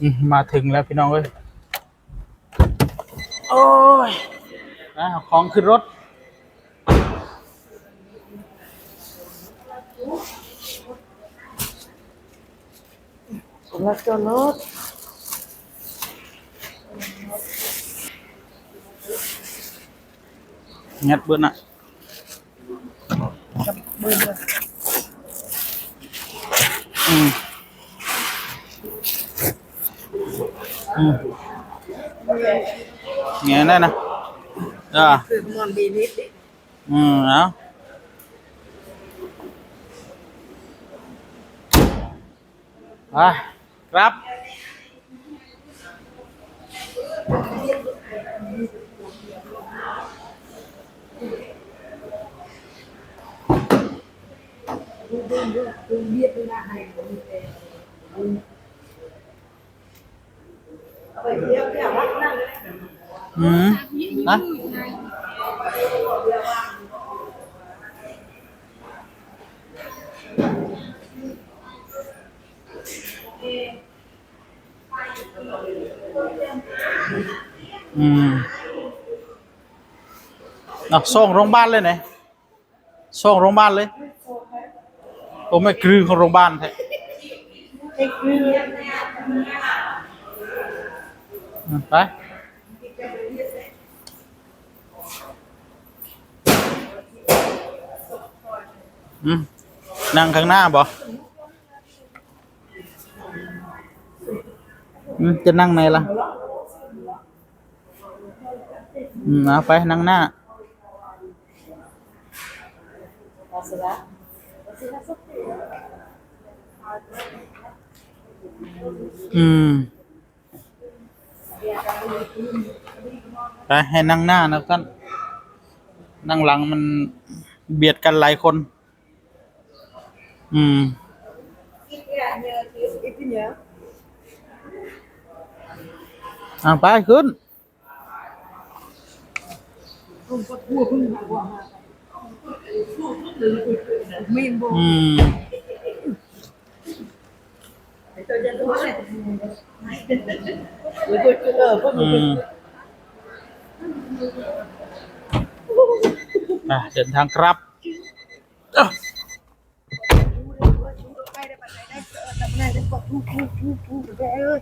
อืมมาถึงแล้วพี่น้องเอ้ย โอ้ยนะเอาของขึ้นรถแล้วก็รถงัดเบิ้ลน่ะกับมือเลยอืมอืม เงี้ยได้นะอ่าคือมันดีนิดดิอืมเอาไปครับไปเที่ยวเที่ยววัดนั่นอืมนะอืมเอาส่งโรงพยาบาลเลยไหนส่งโรงพยาบาลเลยโอ้ไม่กลือของโรงพยาบาลแท้ไอ้คืออืมไป อืม นั่งข้างหน้าบ่อืมจะนั่งไหนล่ะอืมเอาไปนั่งหน้าอืมไปให้นั่งหน้านะท่าน นั่งหลังมันเบียดกันหลายคน อืม อ่าไปขึ้นผมก็ทั่วพึ่งมาว่ามีนบ่อืมตัวจะตัวไห นหรือก็เออพวกอืมอะเดินทางครับเอ้าไปได้ปัจจัยได้เออทำไงได้ปะทูทูทูทูได้เอ้ย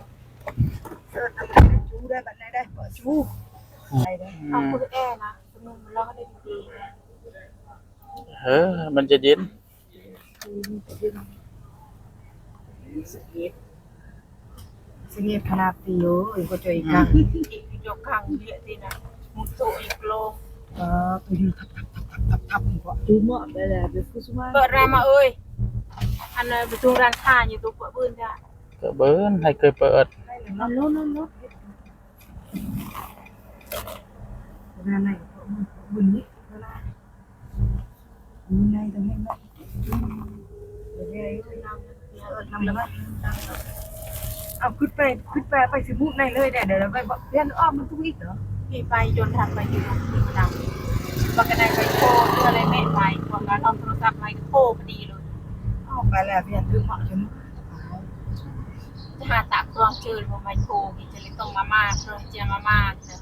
เออทำไงได้ชูได้ปัจจัยได้ปะชูไปได้เอาคุณแอร์นะจำนวนมันร้องได้ดีเออ มันจะเย็นสเก็ตสเก็ตขนาดตีโอ้ยก็จะอีกครั้งๆอีกยกข้างเยอะดีนะมุดโตอีกโลเออตัวอยู่ทับ ทับทับทับทับทับกว่าดูเหมาะได้แล้วเป็นผู้สมัยเปิดร้านมาเอ้ยอันนั้นประตูร้านค้าอยู่ตัวเปิดปืนจ้ะก็เบิ้นให้เคยเปิดนั่นโน้นนั่นโน้นงานไหนบุญนี้เวลาบุญไหนตรงนี้ไหมเดี๋ยวนี้ทำแล้วเอาขึ้นไปขึ้นไปไปสิมุกในเลยเดี๋ยวเดี๋ยวไปบอกเรียนอ้อมมันทุกอีกเหรอพี่ไปยนต์ทำไปอยู่ตรงนี้ป ระจำปกติไปโทรเรื่องอะไรแม่ไปกว่าการเอาโทรศัพท์ไปโทรพอดีเลยอ้าวไปแล้วเรียนถึงเหมาะจนจะหาตากตัวเจอว่าไปโทรพี่จะเลยต้องมามาเพื่อจะมามาจะ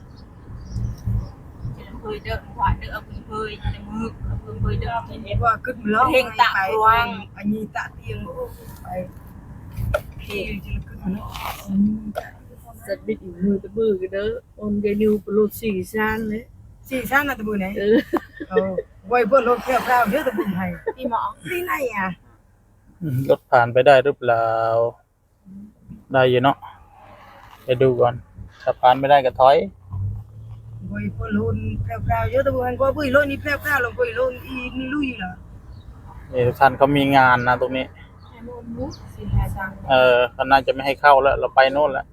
จะเคยเด้อหัวเด้อเอาเพิ่งเคยจะมือเอาเพิ่งเคยเด้อเห็นไหมว่าขึ้นร้องอันนี้ตะเตียงไปที่จะขึ้นเนาะสัตว์บิดมือตะบือกันเด้ออมเดนิวปลุกสี่ซานเลย สี่ชั้นนะตะบุไหนเออเออไว้เพื่อรถแก้วๆเยอะตะบุให้พี่หมอที่ไหนอะอืมรถผ่านไปได้หรือเปล่า ได้อยู่เนาะไปดูก่อน ถ้าผ่านไม่ได้ก็ถอย ไว้เพื่อรถแก้วๆเยอะตะบุให้ก็บุยรถนี่แก้วๆลงบุยรถอีนี่ลุยล่ะนี่ทุกท่านเขามีงานนะตรงนี้ ไอ้โน้นมุกสิหาจังเออเขาน่าจะไม่ให้เข้าแล้ว เราไปโน่นแล้ว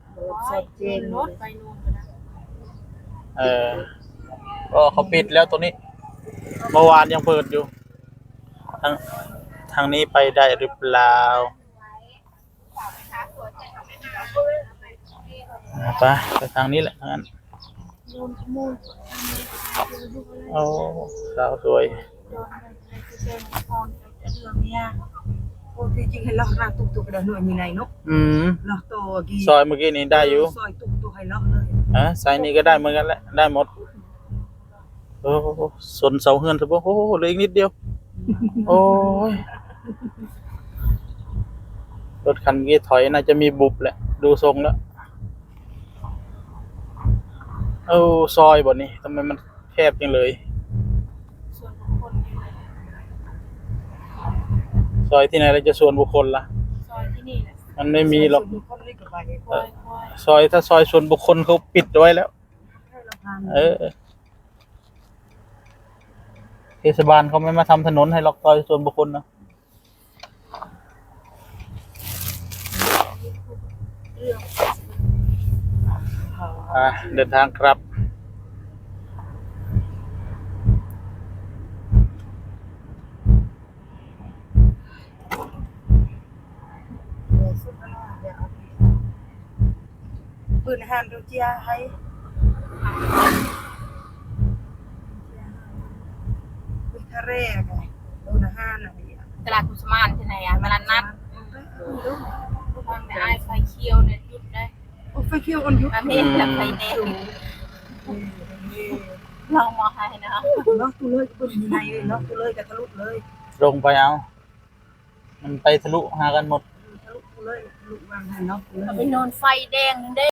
ชัดเจนรถไปนู่นก็ได้เออ ก็เขาปิดแล้วตัวนี้ เมื่อวานยังเปิดอยู่ ทางทางนี้ไปได้หรือเปล่าอะไปไปทางนี้แหละงั้นโอ้สาวสวยโดนไปเจอพรจะเรื่องเนี้ยโอ้ที่จริงให้เราราตุกตุกเดินหน่วยอยู่ในเนาะอืมเราโตกี่ซอยเมื่อกี้นี้ได้อยู่ซอยตุกตุกให้เราเลยอะสายนี้ก็ได้เหมือนกันแหละได้หมด โอ้สนเสาเฮือนซะบ่โอ้โหเหลืออีกนิดเดียว โอ้ยรถคันนี้ถอยน่าจะมีบุบแหละ ดูทรงแล้วเอ้ซอยบ่นี่ทำไมมันแคบจังเลยซอยที่ไหนเราจะส่วนบุคคลล่ะซอยที่นี่แหละมันไม่มีหรอกซอยถ้าซอยส่วนบุคคลเขาปิดไว้แล้ว เออ ทศบาลเขาไม่มาทำถนนให้ล็อกซอยส่วนบุคคลนะเรื่องอ่าเดินทางครับ ปืนหันดูเจียให้ปืน ทะเลไงโดนหันอะไรอย่างตลาดกุสมานที่ไหนอะมาลานนัดทางแต่ไอ้ไฟเขียวเนี่ยจุดได้โอ้ไฟเขียวกันยุมาเม็ดแบบไฟแดงลองมาให้นะเนาะตัวเลยปืนอยู่ในเลยเนาะตัวเลยกับทะลุเลยลงไปเอา มันไปทะลุหากันหมดทะลุตัวเลยทะลุวางให้เนาะตัวเลยเอาไปนอนไฟแดงนึงได้